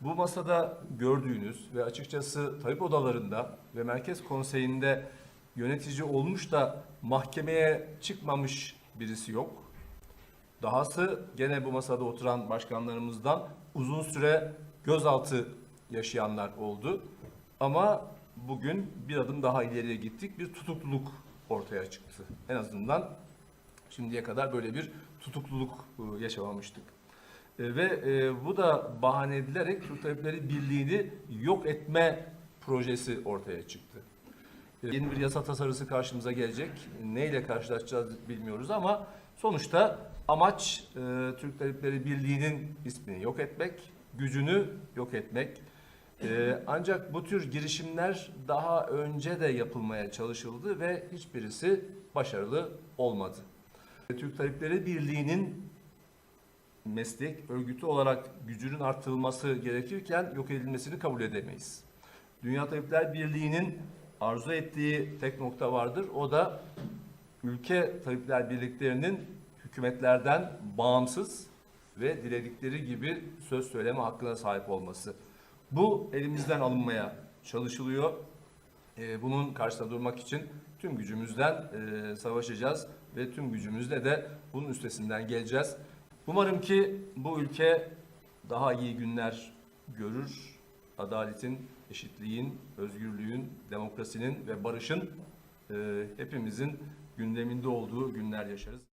Bu masada gördüğünüz ve açıkçası tabip odalarında ve Merkez Konseyi'nde yönetici olmuş da mahkemeye çıkmamış birisi yok. Dahası gene bu masada oturan başkanlarımızdan uzun süre gözaltı yaşayanlar oldu. Ama bugün bir adım daha ileriye gittik. Bir tutukluluk ortaya çıktı. En azından şimdiye kadar böyle bir tutukluluk e, yaşamamıştık. E, Ve e, bu da bahane edilerek Türk Tabipleri Birliği'ni yok etme projesi ortaya çıktı. E, Yeni bir yasa tasarısı karşımıza gelecek. Neyle karşılaşacağız bilmiyoruz ama sonuçta amaç e, Türk Tabipleri Birliği'nin ismini yok etmek, gücünü yok etmek. E, ancak bu tür girişimler daha önce de yapılmaya çalışıldı ve hiçbirisi başarılı olmadı. Türk Tabipleri Birliği'nin meslek örgütü olarak gücünün artırılması gerekirken yok edilmesini kabul edemeyiz. Dünya Tabipler Birliği'nin arzu ettiği tek nokta vardır. O da ülke tabipler birliklerinin hükümetlerden bağımsız ve diledikleri gibi söz söyleme hakkına sahip olması. Bu elimizden alınmaya çalışılıyor. Ee, Bunun karşısında durmak için tüm gücümüzden e, savaşacağız ve tüm gücümüzle de bunun üstesinden geleceğiz. Umarım ki bu ülke daha iyi günler görür. Adaletin, eşitliğin, özgürlüğün, demokrasinin ve barışın e, hepimizin gündeminde olduğu günler yaşarız.